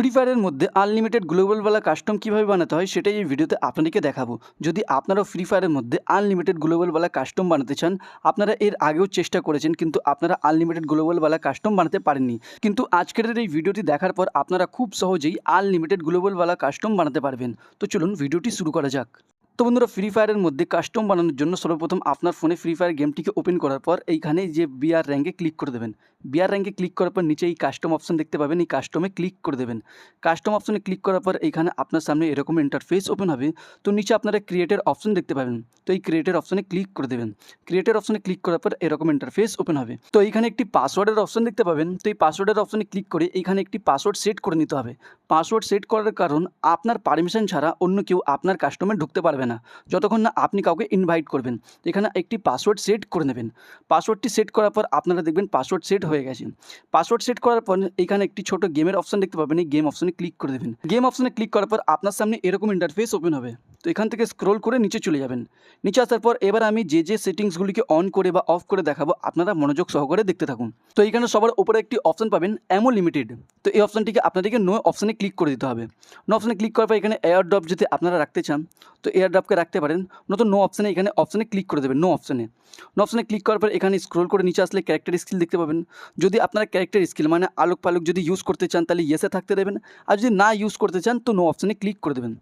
Free ফায়ারের মধ্যে unlimited গ্লোবালওয়ালা custom কীভাবে বানাতে হয় সেটাই এই ভিডিওতে আপনাদেরকে দেখাবো। যদি আপনারাও ফ্রি ফায়ারের মধ্যে আনলিমিটেড গ্লোবালওয়ালা কাস্টম বানাতে চান, আপনারা এর আগেও চেষ্টা করেছেন, কিন্তু আপনারা আনলিমিটেড গ্লোবালওয়ালা কাস্টম বানাতে পারেননি। কিন্তু আজকের এই ভিডিওটি দেখার পর আপনারা খুব সহজেই আনলিমিটেড গ্লোবালওয়ালা কাস্টম বানাতে পারবেন। তো চলুন ভিডিওটি শুরু করা যাক। তো বন্ধুরা ফ্রি ফায়ারের মধ্যে কাস্টম বানানোর জন্য সর্বপ্রথম আপনার ফোনে ফ্রি ফায়ার গেমটিকে ওপেন করার পর এইখানে যে বিআর র্যাঙ্কে ক্লিক করে দেবেন। বিআর র্যাঙ্কে ক্লিক করার পর নিচে এই কাস্টম অপশন দেখতে পাবেন, এই কাস্টমে ক্লিক করে দেবেন। কাস্টম অপশনে ক্লিক করার পর এইখানে আপনার সামনে এরকম ইন্টারফেস ওপেন হবে। তো নিচে আপনারা ক্রিয়েটের অপশন দেখতে পাবেন। তো এই ক্রিয়েটের অপশনে ক্লিক করে দেবেন। ক্রিয়েটের অপশনে ক্লিক করার পর এরকম ইন্টারফেস ওপেন হবে। তো এইখানে একটি পাসওয়ার্ডের অপশন দেখতে পাবেন। তো এই পাসওয়ার্ডের অপশনে ক্লিক করে এইখানে একটি পাসওয়ার্ড সেট করে নিতে হবে। পাসওয়ার্ড সেট করার কারণ আপনার পারমিশন ছাড়া অন্য কেউ আপনার কাস্টমে ঢুকতে পারবে যতক্ষণ না আপনি কাউকে ইনভাইট করবেন এখানে একটি পাসওয়ার্ড সেট করে নেবেন। পাসওয়ার্ডটি সেট করার পর আপনারা দেখবেন পাসওয়ার্ড সেট হয়ে গেছে। পাসওয়ার্ড সেট করার পর এখানে একটি ছোট গেমের অপশন দেখতে পাবেন। এই গেম অপশনে ক্লিক করে দেবেন। গেম অপশনে ক্লিক করার পর আপনার সামনে এরকম ইন্টারফেস ওপেন হবে। তো এখান থেকে স্ক্রোল করে নিচে চলে যাবেন। নিচে আসার পর এবার আমি যে যে সেটিংসগুলিকে অন করে বা অফ করে দেখাবো, আপনারা মনোযোগ সহকারে দেখতে থাকুন। তো এইখানে সবার উপরে একটি অপশন পাবেন অ্যামো লিমিটেড তো এই অপশনটিকে আপনাদেরকে নো অপশানে ক্লিক করে দিতে হবে। নো অপশানে ক্লিক করার পর এখানে এয়ার ড্রপ যদি আপনারা রাখতে চান, তো এয়ার ড্রপকে রাখতে পারেন, নতুন নো অপশানে এখানে অপশানে ক্লিক করে দেবেন নো অপশানে নো অপশানে ক্লিক করার পর এখানে স্ক্রোল করে নিচে আসলে ক্যারেক্টার স্কিল দেখতে পাবেন। যদি আপনারা ক্যারেক্টার স্কিল মানে আলোক পালক যদি ইউজ করতে চান, তাহলে ইয়েসে থাকতে দেবেন। আর যদি না ইউজ করতে চান, তো নো অপশানে ক্লিক করে দেবেন।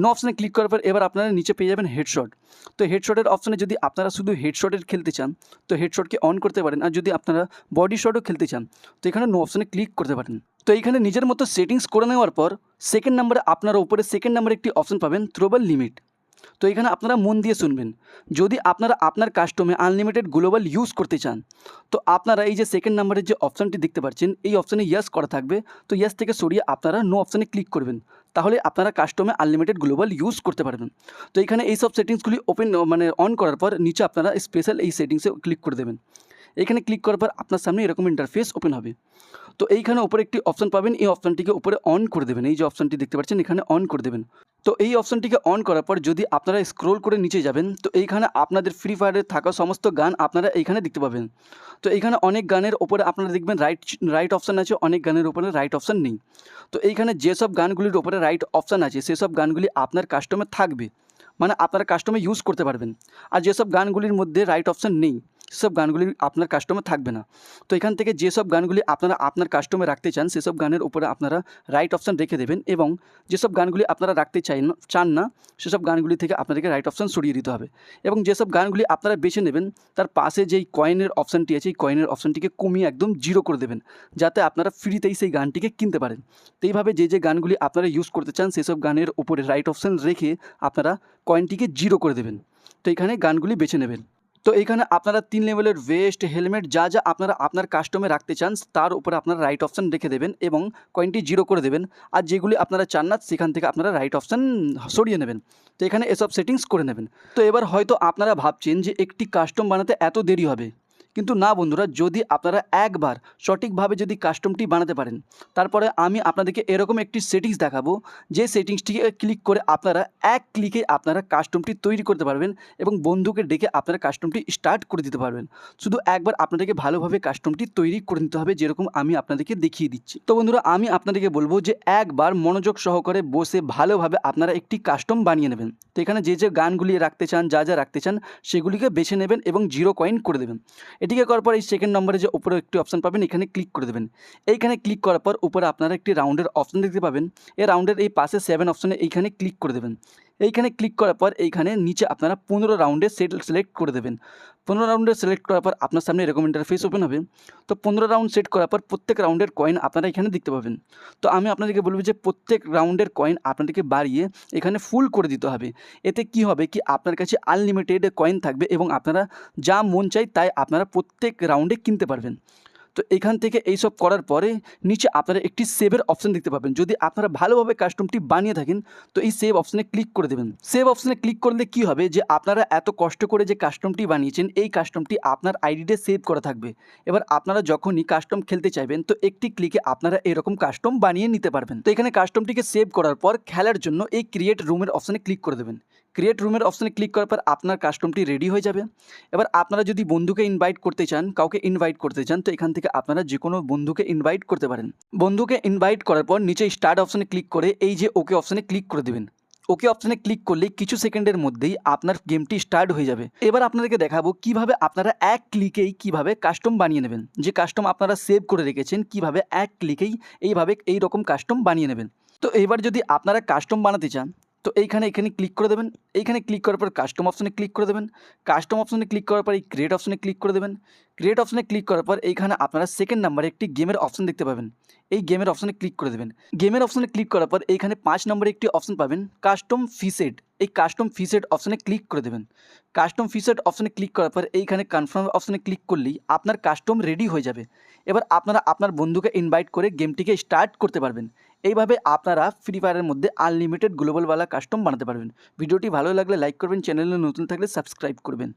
নো অপশানে ক্লিক করার পর এবার আপনারা নিচে পেয়ে যাবেন হেডশট তো হেডশটের অপশনে যদি আপনারা শুধু হেডশটের খেলতে চান, তো হেডশটকে অন করতে পারেন। আর যদি আপনারা বডি শটও খেলতে চান, তো এখানে নো অপশনে ক্লিক করতে পারেন। তো এইখানে নিজের মতো সেটিংস করে নেওয়ার পর সেকেন্ড নাম্বারে আপনারা উপরে সেকেন্ড নাম্বারে একটি অপশন পাবেন থ্রোবল লিমিট তো এখানে আপনারা মন দিয়ে শুনবেন। যদি আপনারা আপনার কাস্টমে আনলিমিটেড গ্লোবাল ইউজ করতে চান, তো আপনারা এই যে সেকেন্ড নাম্বারের যে অপশানটি দেখতে পাচ্ছেন, এই অপশানে ইয়াস করা থাকবে। তো ইয়াস থেকে সরিয়ে আপনারা নো অপশানে ক্লিক করবেন। তাহলে আপনারা কাস্টমে আনলিমিটেড গ্লোবাল ইউজ করতে পারবেন। তো এখানে এই সব সেটিংসগুলি ওপেন মানে অন করার পর নিচে আপনারা স্পেশাল এই সেটিংসে ক্লিক করে দেবেন। এখানে ক্লিক করার পর আপনার সামনে এরকম ইন্টারফেস ওপেন হবে। তো এইখানে উপরে একটি অপশন পাবেন, এই অপশনটিকে উপরে অন করে দেবেন। এই যে অপশনটি দেখতে পাচ্ছেন, এখানে অন করে দেবেন। তো এই অপশনটিকে অন করার পর যদি আপনারা স্ক্রোল করে নিচে যাবেন, তো এইখানে আপনাদের ফ্রি ফায়ারে থাকা সমস্ত গান আপনারা এইখানে দেখতে পাবেন। তো এইখানে অনেক গানের ওপরে আপনারা দেখবেন রাইট রাইট অপশান আছে, অনেক গানের ওপরে রাইট অপশান নেই। তো এইখানে যেসব গানগুলির ওপরে রাইট অপশান আছে, সেসব গানগুলি আপনার কাস্টমে থাকবে। মানে আপনারা কাস্টমে ইউজ করতে পারবেন। আর যেসব গানগুলির মধ্যে রাইট অপশান নেই সেসব গানগুলি আপনার কাস্টমে থাকবে না। তো এখান থেকে যেসব গানগুলি আপনারা আপনার কাস্টমে রাখতে চান সেসব গানের উপরে আপনারা রাইট অপশান রেখে দেবেন এবং যেসব গানগুলি আপনারা রাখতে চাই চান না সেসব গানগুলি থেকে আপনাদেরকে রাইট অপশান সরিয়ে দিতে হবে। এবং যেসব গানগুলি আপনারা বেছে নেবেন, তার পাশে যেই কয়েনের অপশানটি আছে, এই কয়েনের অপশানটিকে কমিয়ে একদম জিরো করে দেবেন, যাতে আপনারা ফ্রিতেই সেই গানটিকে কিনতে পারেন। তো এইভাবে যে যে গানগুলি আপনারা ইউজ করতে চান সেসব গানের উপরে রাইট অপশান রেখে আপনারা কয়েনটিকে জিরো করে দেবেন। তো এখানে গানগুলি বেছে নেবেন। তো এখানে আপনারা তিন লেভেলের ভেস্ট হেলমেট যা যা আপনারা আপনার কাস্টমে রাখতে চান, তার উপরে আপনারা রাইট অপশান রেখে দেবেন এবং কয়েনটি জিরো করে দেবেন। আর যেগুলি আপনারা চান না, সেখান থেকে আপনারা রাইট অপশান সরিয়ে নেবেন। তো এখানে এসব সেটিংস করে নেবেন। তো এবার হয়তো আপনারা ভাবছেন যে একটি কাস্টম বানাতে এত দেরি হবে। কিন্তু না বন্ধুরা, যদি আপনারা একবার সঠিকভাবে যদি কাস্টমটি বানাতে পারেন, তারপরে আমি আপনাদেরকে এরকম একটি সেটিংস দেখাবো, যে সেটিংসটিকে ক্লিক করে আপনারা এক ক্লিকে আপনারা কাস্টমটি তৈরি করতে পারবেন এবং বন্ধুকে ডেকে আপনারা কাস্টমটি স্টার্ট করে দিতে পারবেন। শুধু একবার আপনাদেরকে ভালোভাবে কাস্টমটি তৈরি করে নিতে হবে, যেরকম আমি আপনাদেরকে দেখিয়ে দিচ্ছি। তো বন্ধুরা, আমি আপনাদেরকে বলব যে একবার মনোযোগ সহকারে বসে ভালোভাবে আপনারা একটি কাস্টম বানিয়ে নেবেন। তো এখানে যে যে গানগুলি রাখতে চান, যা যা রাখতে চান, সেগুলিকে বেছে নেবেন এবং জিরো কয়েন করে দেবেন। এটিকে করার পর এই সেকেন্ড নম্বরে যে উপরে একটি অপশান পাবেন, এখানে ক্লিক করে দেবেন। এইখানে ক্লিক করার পর উপরে আপনারা একটি রাউন্ডের অপশান দেখতে পাবেন। এই রাউন্ডের এই পাশে সেভেন অপশানে এইখানে ক্লিক করে দেবেন। এইখানে ক্লিক করার পর এইখানে নিচে আপনারা পনেরো রাউন্ডে সেট সিলেক্ট করে দেবেন। পনেরো রাউন্ডে সিলেক্ট করার পর আপনার সামনে এরকম ইন্টারফেস ওপেন হবে। তো পনেরো রাউন্ড সেট করার পর প্রত্যেক রাউন্ডের কয়েন আপনারা এখানে দেখতে পাবেন। তো আমি আপনাদেরকে বলব যে প্রত্যেক রাউন্ডের কয়েন আপনাদেরকে বাড়িয়ে এখানে ফুল করে দিতে হবে। এতে কি হবে কি আপনার কাছে আনলিমিটেড কয়েন থাকবে এবং আপনারা যা মন চাই তাই আপনারা প্রত্যেক রাউন্ডে কিনতে পারবেন। তো এখান থেকে এইসব করার পরে নিচে আপনারা একটি সেভের অপশান দেখতে পাবেন। যদি আপনারা ভালোভাবে কাস্টমটি বানিয়ে থাকেন, তো এই সেভ অপশানে ক্লিক করে দেবেন। সেভ অপশানে ক্লিক করলে কি হবে? যে আপনারা এত কষ্ট করে যে কাস্টমটি বানিয়েছেন, এই কাস্টমটি আপনার আইডিতে সেভ করা থাকবে। এবার আপনারা যখনই কাস্টম খেলতে চাইবেন, তো একটি ক্লিকে আপনারা এরকম কাস্টম বানিয়ে নিতে পারবেন। তো এখানে কাস্টমটিকে সেভ করার পর খেলার জন্য এই ক্রিয়েট রুমের অপশানে ক্লিক করে দেবেন। ক্রিয়েট রুমের অপশানে ক্লিক করার পর আপনার কাস্টমটি রেডি হয়ে যাবে। এবার আপনারা যদি বন্ধুকে ইনভাইট করতে চান, কাউকে ইনভাইট করতে চান, তো এখান থেকে আপনারা যে কোনো বন্ধুকে ইনভাইট করতে পারেন। বন্ধুকে ইনভাইট করার পর নিচে স্টার্ট অপশানে ক্লিক করে এই যে ওকে অপশানে ক্লিক করে দেবেন। ওকে অপশানে ক্লিক করলেই কিছু সেকেন্ডের মধ্যেই আপনার গেমটি স্টার্ট হয়ে যাবে। এবার আপনাদেরকে দেখাবো কীভাবে আপনারা এক ক্লিকেই কীভাবে কাস্টম বানিয়ে নেবেন। যে কাস্টম আপনারা সেভ করে রেখেছেন, কীভাবে এক ক্লিকেই এইভাবে এই রকম কাস্টম বানিয়ে নেবেন। তো এবার যদি আপনারা কাস্টম বানাতে চান তো এইখানে, এখানে ক্লিক করে দেবেন। এইখানে ক্লিক করার পর কাস্টম অপশানে ক্লিক করে দেবেন। কাস্টম অপশানে ক্লিক করার পর এই ক্রিয়েট অপশানে ক্লিক করে দেবেন। ক্রিয়েট অপশানে ক্লিক করার পর এইখানে আপনারা সেকেন্ড নাম্বারে একটি গেমের অপশান দেখতে পাবেন। এই গেমের অপশানে ক্লিক করে দেবেন। গেমের অপশানে ক্লিক করার পর এইখানে পাঁচ নম্বরে একটি অপশান পাবেন কাস্টম ফিসেট এই কাস্টম ফিসেট অপশানে ক্লিক করে দেবেন। কাস্টম ফিসেট অপশানে ক্লিক করার পর এইখানে কনফার্ম অপশানে ক্লিক করলেই আপনার কাস্টম রেডি হয়ে যাবে। এবার আপনারা আপনার বন্ধুকে ইনভাইট করে গেমটিকে স্টার্ট করতে পারবেন। এইভাবে আপনারা ফ্রি ফায়ারের মধ্যে আনলিমিটেড গ্লোবালওয়ালা কাস্টম বানাতে পারবেন। ভিডিওটি ভালো লাগলে লাইক করবেন চ্যানেলে নতুন থাকলে সাবস্ক্রাইব করবেন।